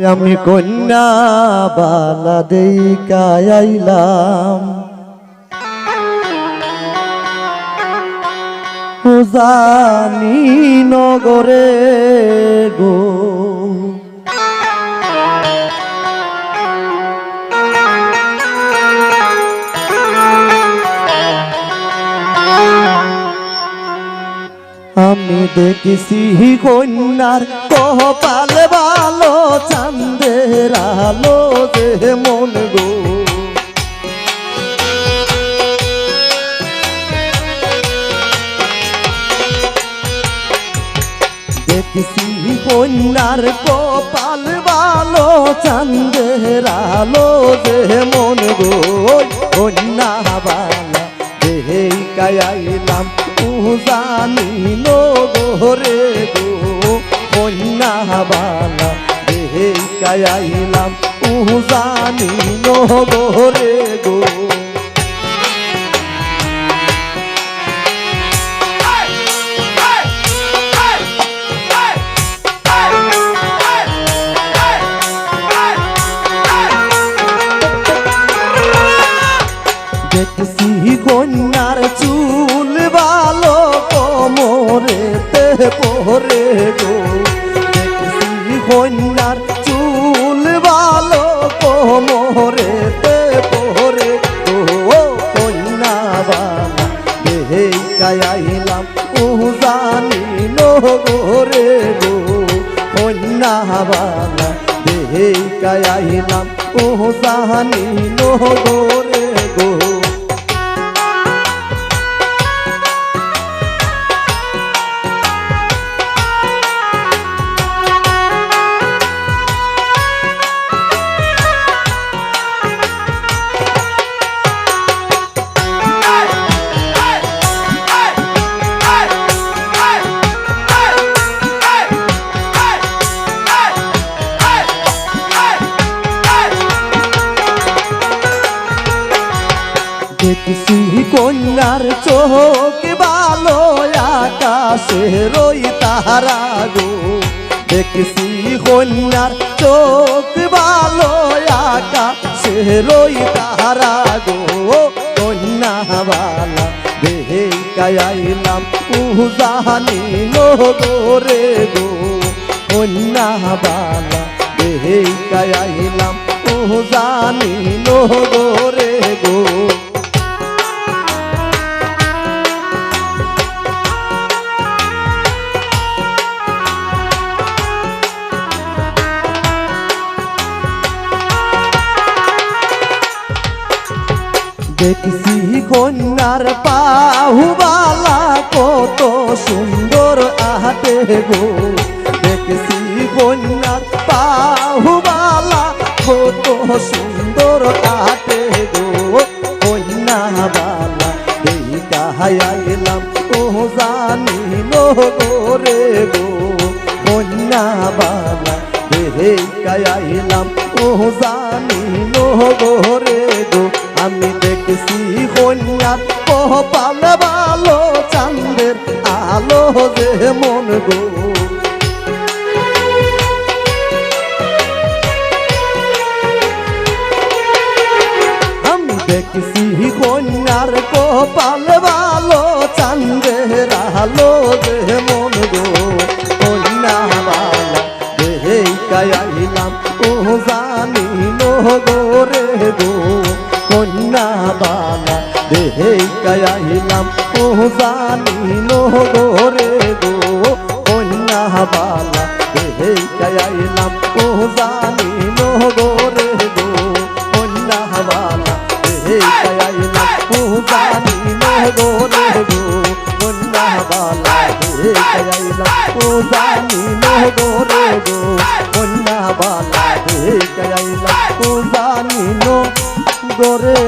আমি কন্যা বালা দেই কায়াইলাম জানি নগরে গো। আমি দেখেছি কন্যার কপাল ভালো। চান্দের আলো যে মন গো। দেখেছি কন্যার কপাল ভালো চান্দের আলো যে মন গো। কন্যা বালা দেহে কায়াইলাম জানি নো গোরে গো। কন্যা বালা দেহে কায়াইলাম জানি নো গোরে গো। দেখছি কন্যার চুল ভালো কোমরেতে পরে গো। দেহে কায়াইলাম ও জানি নো গোরে গো কন্যাবালা বালা দেহে কায়াইলাম ও জানি নো গো। দেখছি কন্যার চোখ ভালো, আকাশে রই তাহারা গো। দেখছি কন্যার চোখ ভালো, আকাশে রই তাহারা গো। কন্যা বালা দেহে কায়াইলাম উজাহানি নো গোরে গো। কন্যা বালা দেহে কায়াইলাম উজানি নো গোরে গো। দেখছি কন্যার পাহুবালা কত সুন্দর আহাতে গো। দেখছি কন্যার পাহুবালা কত সুন্দর আহাতে গো। কন্যা বালা এই কাহাইলাম ও জানি গোরে গো। কন্যা বালা দেহে কায়াইলাম ও জানি গোরে গো। আমি দেখছি কন্যার পালে ভালো চান্দের আলো যে মন গো। দেখছি কন্যার কপাল ভালো চান্দের আলো যে বালা দেহে কায়াইলাম ও জানি নো গোরে গো, কন্যা বালা দেহে কায়াইলাম ও জানি নো গোরে গো, কন্যা বালা দেহে কায়াইলাম ও জানি নো গোরে গো, কন্যা বালা দেহে কায়াইলাম ও জানি নো গোরে গো, কন্যা বালা দেহে কায়াইলাম ও জানি নো গোরে